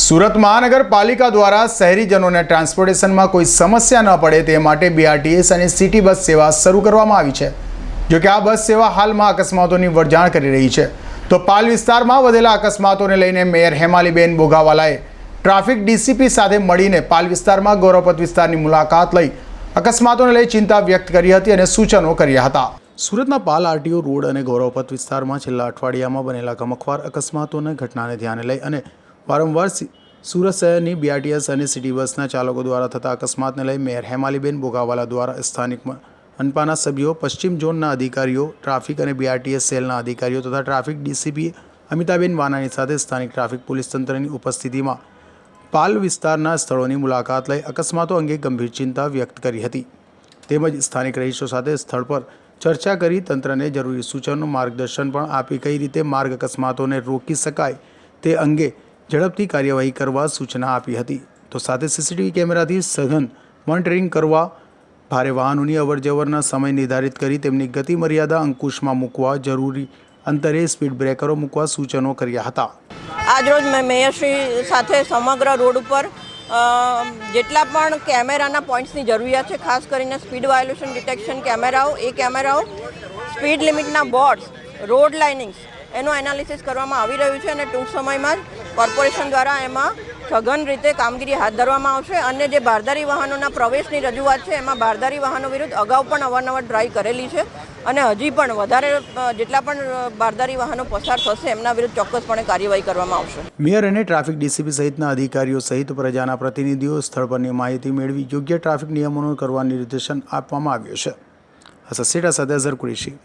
સુરત મહાનગરપાલિકા દ્વારા શહેરીજનોને ટ્રાન્સપોર્ટેશનમાં કોઈ સમસ્યા ન પડે તે માટે બીઆરટીએસ અને સિટી બસ સેવા શરૂ કરવામાં આવી છે. જોકે આ બસ સેવા હાલમાં અકસ્માતોની વરજાણ કરી રહી છે. તો પાલ વિસ્તારમાં વધેલા અકસ્માતોને લઈને મેયર હેમાલીબેન બોગાવાલાએ ટ્રાફિક ડીસીપી સાથે મળીને પાલ વિસ્તારમાં ગૌરવપથ વિસ્તારની મુલાકાત લઈ અકસ્માતોને લઈ ચિંતા વ્યક્ત કરી હતી અને સૂચનો કર્યા હતા. સુરતના પાલ આરટીઓ રોડ અને ગૌરવપથ વિસ્તારમાં છેલ્લા અઠવાડિયામાં બનેલા ગમખવાર અકસ્માતોને ઘટનાને ધ્યાને લઈ અને વારંવાર સુરત શહેરની બીઆરટીએસ અને સિટી બસના ચાલકો દ્વારા થતા અકસ્માતને લઈ મેયર હેમાલીબેન બોગાવાલા દ્વારા સ્થાનિક અનપાના સભ્યો, પશ્ચિમ ઝોનના અધિકારીઓ, ટ્રાફિક અને બીઆરટીએસ સેલના અધિકારીઓ તથા ટ્રાફિક ડીસીપી અમિતાબેન વાનાની સાથે સ્થાનિક ટ્રાફિક પોલીસ તંત્રની ઉપસ્થિતિમાં પાલ વિસ્તારના સ્થળોની મુલાકાત લઈ અકસ્માતો અંગે ગંભીર ચિંતા વ્યક્ત કરી હતી. તેમજ સ્થાનિક રહીશો સાથે સ્થળ પર ચર્ચા કરી તંત્રને જરૂરી સૂચનો માર્ગદર્શન પણ આપી કઈ રીતે માર્ગ અકસ્માતોને રોકી શકાય તે અંગે ઝડપથી કાર્યવાહી કરવા સૂચના આપી હતી. તો સાથે સીસીટીવી કેમેરાથી સઘન મોનિટરિંગ કરવા, ભારે વાહનોની અવરજવરના સમય નિર્ધારિત કરી તેમની ગતિ મર્યાદા અંકુશમાં મૂકવા, જરૂરી અંતરે સ્પીડ બ્રેકરો મૂકવા સૂચનો કર્યા હતા. આજરોજ મેં મેયરશ્રી સાથે સમગ્ર રોડ ઉપર જેટલા પણ કેમેરાના પોઈન્ટ્સની જરૂરિયાત છે, ખાસ કરીને સ્પીડ વાયોલેશન ડિટેક્શન કેમેરાઓ, એ કેમેરાઓ, સ્પીડ લિમિટના બોર્ડ્સ, રોડ લાઇનિંગ્સ, એનું એનાલિસિસ કરવામાં આવી રહ્યું છે અને ટૂંક સમયમાં જ કોર્પોરેશન દ્વારા એમાં સઘન રીતે કામગીરી હાથ ધરવામાં આવશે અને જે બારદારી વાહનોના પ્રવેશની રજૂઆત છે, એમાં બારદારી વાહનો વિરુદ્ધ અગાઉ પણ અવારનવાર ડ્રાઈવ કરેલી છે અને હજી પણ વધારે જેટલા પણ બારદારી વાહનો પસાર થશે, એમના વિરુદ્ધ ચોક્કસપણે કાર્યવાહી કરવામાં આવશે. મેયર અને ટ્રાફિક ડીસીપી સહિતના અધિકારીઓ સહિત પ્રજાના પ્રતિનિધિઓ સ્થળ પરની માહિતી મેળવી યોગ્ય ટ્રાફિક નિયમોનું કરવા નિર્દેશન આપવામાં આવ્યું છે. સસેટા સાથે અઝર કુરેશી.